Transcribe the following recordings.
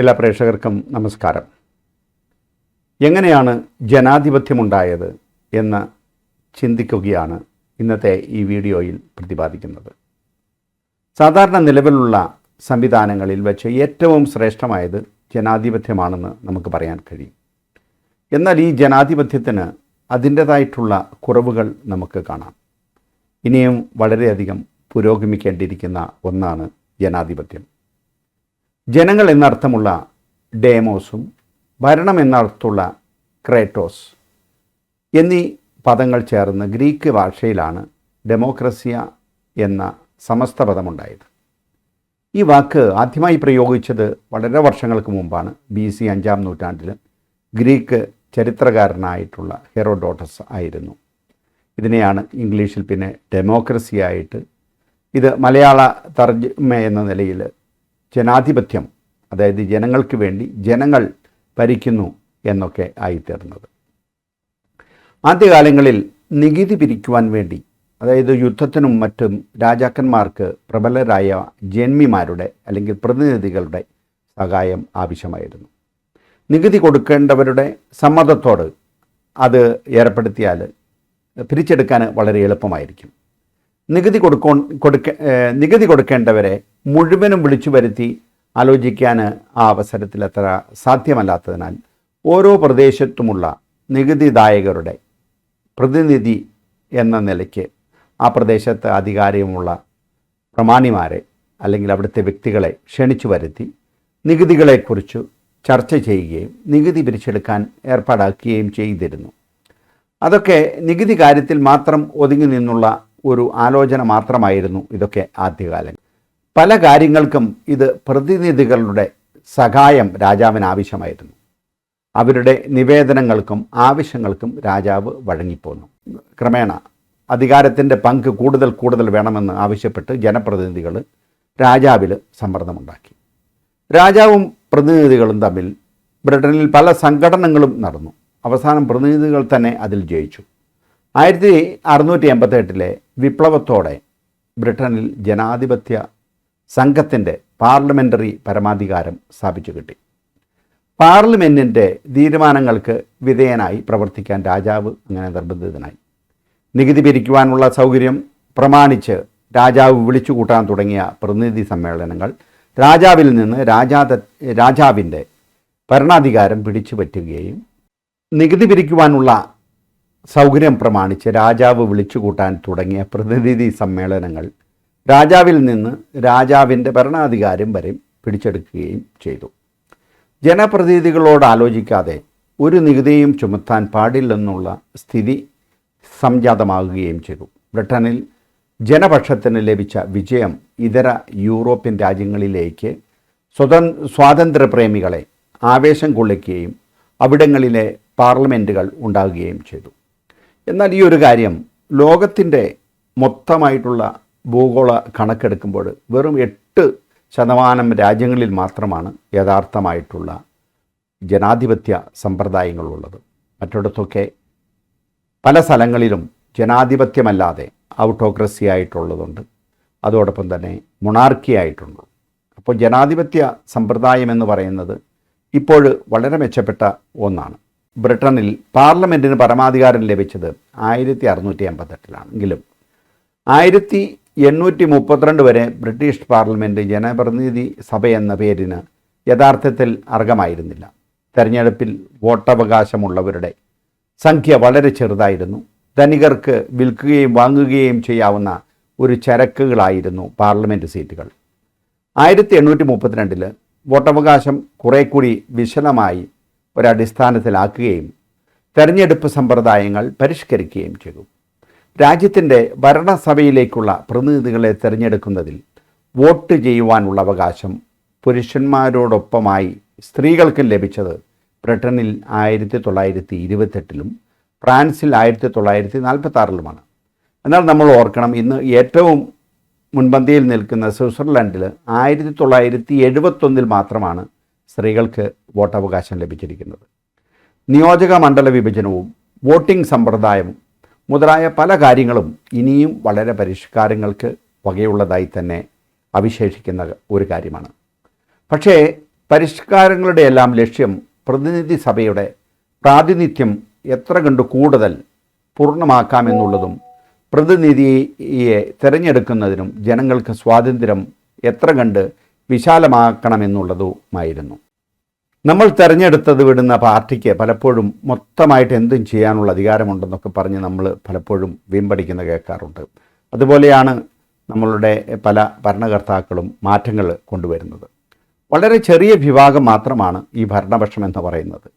എല്ലാ പ്രേക്ഷകർക്കും നമസ്കാരം. എങ്ങനെയാണ് ജനാധിപത്യമുണ്ടായത് എന്ന് ചിന്തിക്കുകയാണ് ഇന്നത്തെ ഈ വീഡിയോയിൽ പ്രതിപാദിക്കുന്നത്. സാധാരണ നിലവിലുള്ള സംവിധാനങ്ങളിൽ വെച്ച് ഏറ്റവും ശ്രേഷ്ഠമായത് ജനാധിപത്യമാണെന്ന് നമുക്ക് പറയാൻ കഴിയും. എന്നാൽ ഈ ജനാധിപത്യത്തിന് അതിന്റേതായിട്ടുള്ള കുറവുകൾ നമുക്ക് കാണാം. ഇനിയും വളരെയധികം പുരോഗമിക്കേണ്ടിയിരിക്കുന്ന ഒന്നാണ് ജനാധിപത്യം. ജനങ്ങൾ എന്നർത്ഥമുള്ള ഡേമോസും ഭരണം എന്നർത്ഥമുള്ള ക്രേറ്റോസ് എന്നീ പദങ്ങൾ ചേർന്ന് ഗ്രീക്ക് ഭാഷയിലാണ് ഡെമോക്രസിയ എന്ന സമസ്ത പദമുണ്ടായത്. ഈ വാക്ക് ആദ്യമായി പ്രയോഗിച്ചത് വളരെ വർഷങ്ങൾക്ക് മുമ്പാണ്. ബി സി അഞ്ചാം നൂറ്റാണ്ടിൽ ഗ്രീക്ക് ചരിത്രകാരനായിട്ടുള്ള ഹെറോഡോട്ടസ് ആയിരുന്നു. ഇതിനെയാണ് ഇംഗ്ലീഷിൽ പിന്നെ ഡെമോക്രസി ആയിട്ട് ഇത് മലയാള തർജമ എന്ന നിലയിൽ ജനാധിപത്യം അതായത് ജനങ്ങൾക്ക് വേണ്ടി ജനങ്ങൾ ഭരിക്കുന്നു എന്നൊക്കെ ആയിത്തീർന്നത്. ആദ്യകാലങ്ങളിൽ നികുതി പിരിക്കുവാൻ വേണ്ടി അതായത് യുദ്ധത്തിനും മറ്റും രാജാക്കന്മാർക്ക് പ്രബലരായ ജന്മിമാരുടെ അല്ലെങ്കിൽ പ്രതിനിധികളുടെ സഹായം ആവശ്യമായിരുന്നു. നികുതി കൊടുക്കേണ്ടവരുടെ സമ്മതത്തോട് അത് ഏർപ്പെടുത്തിയാൽ പിരിച്ചെടുക്കാൻ വളരെ എളുപ്പമായിരിക്കും. നികുതി കൊടുക്കോ കൊടുക്ക നികുതി കൊടുക്കേണ്ടവരെ മുഴുവനും വിളിച്ചു വരുത്തി ആലോചിക്കാൻ ആ അവസരത്തിൽ അത്ര സാധ്യമല്ലാത്തതിനാൽ ഓരോ പ്രദേശത്തുമുള്ള നികുതിദായകരുടെ പ്രതിനിധി എന്ന നിലയ്ക്ക് ആ പ്രദേശത്ത് അധികാരമുള്ള പ്രമാണിമാരെ അല്ലെങ്കിൽ അവിടുത്തെ വ്യക്തികളെ ക്ഷണിച്ചു വരുത്തി നികുതികളെക്കുറിച്ച് ചർച്ച ചെയ്യുകയും നികുതി പിരിച്ചെടുക്കാൻ ഏർപ്പാടാക്കുകയും ചെയ്തിരുന്നു. അതൊക്കെ നികുതി കാര്യത്തിൽ മാത്രം ഒതുങ്ങി നിന്നുള്ള ഒരു ആലോചന മാത്രമായിരുന്നു ഇതൊക്കെ ആദ്യകാലം പല കാര്യങ്ങൾക്കും ഇത് പ്രതിനിധികളുടെ സഹായം രാജാവിന് ആവശ്യമായിരുന്നു. അവരുടെ നിവേദനങ്ങൾക്കും ആവശ്യങ്ങൾക്കും രാജാവ് വഴങ്ങിപ്പോന്നു. ക്രമേണ അധികാരത്തിന്റെ പങ്ക് കൂടുതൽ കൂടുതൽ വേണമെന്ന് ആവശ്യപ്പെട്ട് ജനപ്രതിനിധികൾ രാജാവിൽ സമ്മർദ്ദമുണ്ടാക്കി. രാജാവും പ്രതിനിധികളും തമ്മിൽ ബ്രിട്ടനിൽ പല സംഘടനകളും നടന്നു. അവസാനം പ്രതിനിധികൾ തന്നെ അതിൽ ജയിച്ചു. ആയിരത്തി അറുന്നൂറ്റി എൺപത്തെട്ടിലെ വിപ്ലവത്തോടെ ബ്രിട്ടനിൽ ജനാധിപത്യ സംഘത്തിന്റെ പാർലമെന്ററി പരമാധികാരം സ്ഥാപിച്ചു കിട്ടി. പാർലമെന്റിന്റെ തീരുമാനങ്ങൾക്ക് വിധേയനായി പ്രവർത്തിക്കാൻ രാജാവ് അങ്ങനെ നിർബന്ധിതനായി. നികുതി പിരിക്കുവാനുള്ള സൗകര്യം പ്രമാണിച്ച് രാജാവ് വിളിച്ചു കൂട്ടാൻ തുടങ്ങിയ പ്രതിനിധി സമ്മേളനങ്ങൾ രാജാവിൽ നിന്ന് രാജാത രാജാവിന്റെ ഭരണാധികാരം പിടിച്ചു പറ്റുകയും നികുതി പിരിക്കുവാനുള്ള സൗകര്യം പ്രമാണിച്ച് രാജാവ് വിളിച്ചു കൂട്ടാൻ തുടങ്ങിയ പ്രതിനിധി സമ്മേളനങ്ങൾ രാജാവിൽ നിന്ന് രാജാവിന്റെ ഭരണാധികാരം വരെ പിടിച്ചെടുക്കുകയും ചെയ്തു. ജനപ്രതിനിധികളോട് ആലോചിക്കാതെ ഒരു നികുതിയും ചുമത്താൻ പാടില്ലെന്നുള്ള സ്ഥിതി സംജാതമാകുകയും ചെയ്തു. ബ്രിട്ടനിൽ ജനപക്ഷത്തിന് ലഭിച്ച വിജയം ഇതര യൂറോപ്യൻ രാജ്യങ്ങളിലേക്ക് സ്വതൻ സ്വാതന്ത്ര്യപ്രേമികളെ ആവേശം കൊള്ളിക്കുകയും അവിടങ്ങളിലെ പാർലമെന്റുകൾ ഉണ്ടാകുകയും ചെയ്തു. എന്നാൽ ഈ ഒരു കാര്യം ലോകത്തിന്റെ മൊത്തമായിട്ടുള്ള ഭൂഗോള കണക്കെടുക്കുമ്പോൾ വെറും എട്ട് ശതമാനം രാജ്യങ്ങളിൽ മാത്രമാണ് യഥാർത്ഥമായിട്ടുള്ള ജനാധിപത്യ സമ്പ്രദായങ്ങളുള്ളത്. മറ്റിടത്തൊക്കെ പല സ്ഥലങ്ങളിലും ജനാധിപത്യമല്ലാതെ ഔട്ടോക്രസി ആയിട്ടുള്ളതുണ്ട്. അതോടൊപ്പം തന്നെ മൊണാർക്കി ആയിട്ടുണ്ട്. അപ്പോൾ ജനാധിപത്യ സമ്പ്രദായം എന്ന് പറയുന്നത് ഇപ്പോൾ വളരെ മെച്ചപ്പെട്ട ഒന്നാണ്. ബ്രിട്ടനിൽ പാർലമെന്റിന് പരമാധികാരം ലഭിച്ചത് ആയിരത്തി അറുന്നൂറ്റി എൺപത്തെട്ടിലാണെങ്കിലും ആയിരത്തി എണ്ണൂറ്റി മുപ്പത്തിരണ്ട് വരെ ബ്രിട്ടീഷ് പാർലമെന്റ് ജനപ്രതിനിധി സഭ എന്ന പേരിന് യഥാർത്ഥത്തിൽ അർഹമായിരുന്നില്ല. തെരഞ്ഞെടുപ്പിൽ വോട്ടവകാശമുള്ളവരുടെ സംഖ്യ വളരെ ചെറുതായിരുന്നു. ധനികർക്ക് വിൽക്കുകയും വാങ്ങുകയും ചെയ്യാവുന്ന ഒരു ചരക്കുകളായിരുന്നു പാർലമെന്റ് സീറ്റുകൾ. ആയിരത്തി എണ്ണൂറ്റി മുപ്പത്തിരണ്ടിൽ വോട്ടവകാശം കുറേ കൂടി വിശദമായി ഒരടിസ്ഥാനത്തിലാക്കുകയും തെരഞ്ഞെടുപ്പ് സമ്പ്രദായങ്ങൾ പരിഷ്കരിക്കുകയും ചെയ്തു. രാജ്യത്തിന്റെ ഭരണസഭയിലേക്കുള്ള പ്രതിനിധികളെ തിരഞ്ഞെടുക്കുന്നതിൽ വോട്ട് ചെയ്യുവാനുള്ള അവകാശം പുരുഷന്മാരോടൊപ്പമായി സ്ത്രീകൾക്കും ലഭിച്ചത് ബ്രിട്ടനിൽ ആയിരത്തി തൊള്ളായിരത്തി ഇരുപത്തെട്ടിലും ഫ്രാൻസിൽ ആയിരത്തി തൊള്ളായിരത്തി നാൽപ്പത്തി ആറിലുമാണ് എന്നാൽ നമ്മൾ ഓർക്കണം ഇന്ന് ഏറ്റവും മുൻപന്തിയിൽ നിൽക്കുന്ന സ്വിറ്റ്സർലൻഡിൽ ആയിരത്തി തൊള്ളായിരത്തി എഴുപത്തൊന്നിൽ മാത്രമാണ് സ്ത്രീകൾക്ക് വോട്ടവകാശം ലഭിച്ചിരിക്കുന്നത്. നിയോജക മണ്ഡല വിഭജനവും വോട്ടിംഗ് സമ്പ്രദായവും മുതലായ പല കാര്യങ്ങളും ഇനിയും വളരെ പരിഷ്കാരങ്ങൾക്ക് വകയുള്ളതായി തന്നെ അവിശേഷിക്കുന്ന ഒരു കാര്യമാണ്. പക്ഷേ പരിഷ്കാരങ്ങളുടെ എല്ലാം ലക്ഷ്യം പ്രതിനിധി സഭയുടെ പ്രാതിനിധ്യം എത്ര കണ്ട് കൂടുതൽ പൂർണമാക്കാമെന്നുള്ളതും പ്രതിനിധിയെ തിരഞ്ഞെടുക്കുന്നതിനും ജനങ്ങൾക്ക് സ്വാതന്ത്ര്യം എത്ര കണ്ട് വിശാലമാക്കണമെന്നുള്ളതുമായിരുന്നു. നമ്മൾ തിരഞ്ഞെടുത്തത് വിടുന്ന പാർട്ടിക്ക് പലപ്പോഴും മൊത്തമായിട്ട് എന്തും ചെയ്യാനുള്ള അധികാരമുണ്ടെന്നൊക്കെ പറഞ്ഞ് നമ്മൾ പലപ്പോഴും വീമ്പടിക്കുന്ന കേൾക്കാറുണ്ട്. അതുപോലെയാണ് നമ്മളുടെ പല ഭരണകർത്താക്കളും മാറ്റങ്ങൾ കൊണ്ടുവരുന്നത്. വളരെ ചെറിയ വിഭാഗം മാത്രമാണ് ഈ ഭരണപക്ഷം എന്ന് പറയുന്നത്.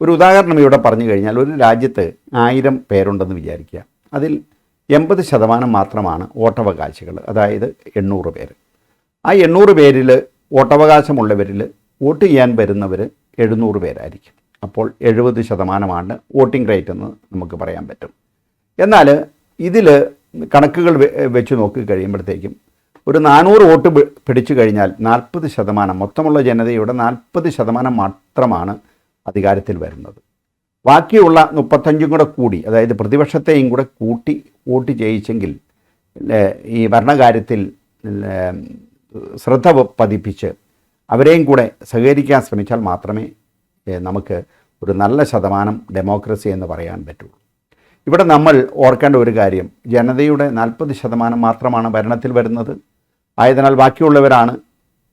ഒരു ഉദാഹരണം ഇവിടെ പറഞ്ഞു കഴിഞ്ഞാൽ ഒരു രാജ്യത്ത് ആയിരം പേരുണ്ടെന്ന് വിചാരിക്കുക. അതിൽ എൺപത് ശതമാനം മാത്രമാണ് വോട്ടവകാശികൾ അതായത് എണ്ണൂറ് പേര്. ആ എണ്ണൂറ് പേരിൽ വോട്ടവകാശമുള്ളവരിൽ വോട്ട് ചെയ്യാൻ വരുന്നവർ എഴുന്നൂറ് പേരായിരിക്കും. അപ്പോൾ എഴുപത് ശതമാനമാണ് വോട്ടിംഗ് റേറ്റ് എന്ന് നമുക്ക് പറയാൻ പറ്റും. എന്നാൽ ഇതിൽ കണക്കുകൾ വെച്ച് നോക്കി കഴിയുമ്പോഴത്തേക്കും ഒരു നാനൂറ് വോട്ട് പിടിച്ചു കഴിഞ്ഞാൽ നാൽപ്പത് ശതമാനം മൊത്തമുള്ള ജനതയുടെ നാൽപ്പത് ശതമാനം മാത്രമാണ് അധികാരത്തിൽ വരുന്നത്. ബാക്കിയുള്ള മുപ്പത്തഞ്ചും കൂടെ കൂടി അതായത് പ്രതിപക്ഷത്തെയും കൂടെ കൂട്ടി വോട്ട് ചെയ്യിച്ചെങ്കിൽ ഈ ഭരണകാര്യത്തിൽ ശ്രദ്ധ പതിപ്പിച്ച് അവരെയും കൂടെ സഹകരിക്കാൻ ശ്രമിച്ചാൽ മാത്രമേ നമുക്ക് ഒരു നല്ല ശതമാനം ഡെമോക്രസി എന്ന് പറയാൻ പറ്റുള്ളൂ ഇവിടെ നമ്മൾ ഓർക്കേണ്ട ഒരു കാര്യം ജനതയുടെ നാൽപ്പത് ശതമാനം മാത്രമാണ് ഭരണത്തിൽ വരുന്നത്. ആയതിനാൽ ബാക്കിയുള്ളവരാണ്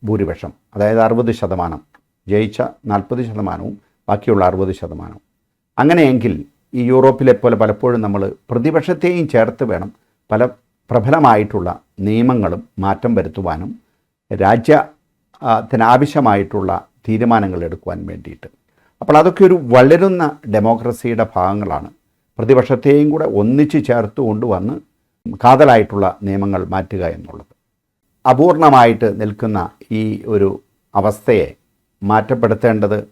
ഭൂരിപക്ഷം അതായത് അറുപത് ശതമാനം. ജയിച്ച നാൽപ്പത് ശതമാനവും ബാക്കിയുള്ള അറുപത് ശതമാനവും. അങ്ങനെയെങ്കിൽ ഈ യൂറോപ്പിലെ പോലെ പലപ്പോഴും നമ്മൾ പ്രതിപക്ഷത്തെയും ചേർത്ത് വേണം പല പ്രബലമായിട്ടുള്ള നിയമങ്ങളും മാറ്റം വരുത്തുവാനും രാജ്യത്തിനാവശ്യമായിട്ടുള്ള തീരുമാനങ്ങൾ എടുക്കുവാൻ വേണ്ടിയിട്ട്. അപ്പോൾ അതൊക്കെ ഒരു വളരുന്ന ഡെമോക്രസിയുടെ ഭാഗങ്ങളാണ്. പ്രതിപക്ഷത്തെയും കൂടെ ഒന്നിച്ച് ചേർത്ത് കൊണ്ടുവന്ന് കാതലായിട്ടുള്ള നിയമങ്ങൾ മാറ്റുക എന്നുള്ളത്. അപൂർണമായിട്ട് നിൽക്കുന്ന ഈ ഒരു അവസ്ഥയെ മാറ്റപ്പെടുത്തേണ്ടത്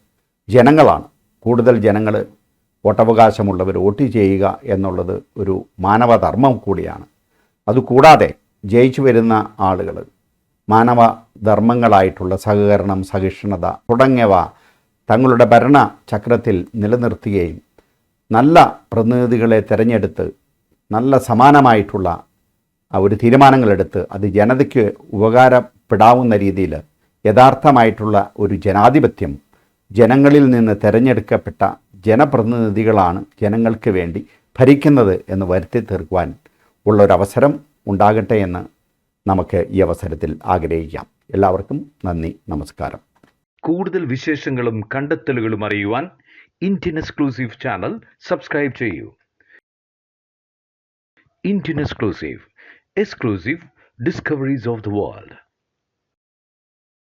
ജനങ്ങളാണ്. കൂടുതൽ ജനങ്ങൾ വോട്ടവകാശമുള്ളവർ വോട്ട് ചെയ്യുക എന്നുള്ളത് ഒരു മാനവധർമ്മം കൂടിയാണ്. അതുകൂടാതെ ജയിച്ചു വരുന്ന ആളുകൾ മാനവധർമ്മങ്ങളായിട്ടുള്ള സഹകരണം സഹിഷ്ണുത തുടങ്ങിയവ തങ്ങളുടെ ഭരണ ചക്രത്തിൽ നിലനിർത്തുകയും നല്ല പ്രതിനിധികളെ തിരഞ്ഞെടുത്ത് നല്ല സമാനമായിട്ടുള്ള ഒരു തീരുമാനങ്ങളെടുത്ത് അത് ജനതയ്ക്ക് ഉപകാരപ്പെടാവുന്ന രീതിയിൽ യഥാർത്ഥമായിട്ടുള്ള ഒരു ജനാധിപത്യം ജനങ്ങളിൽ നിന്ന് തിരഞ്ഞെടുക്കപ്പെട്ട ജനപ്രതിനിധികളാണ് ജനങ്ങൾക്ക് വേണ്ടി ഭരിക്കുന്നത് എന്ന് വരുത്തി തീർക്കുവാൻ ഉള്ളൊരവസരം ഉണ്ടാകട്ടെ എന്ന് നമുക്ക് ഈ അവസരത്തിൽ ആഗ്രഹിക്കാം. എല്ലാവർക്കും നന്ദി നമസ്കാരം. കൂടുതൽ വിശേഷങ്ങളും കണ്ടെത്തലുകളും അറിയുവാൻ ഇന്ത്യൻ എക്സ്ക്ലൂസീവ് ചാനൽ സബ്സ്ക്രൈബ് ചെയ്യൂ. Indian exclusive exclusive discoveries of the world.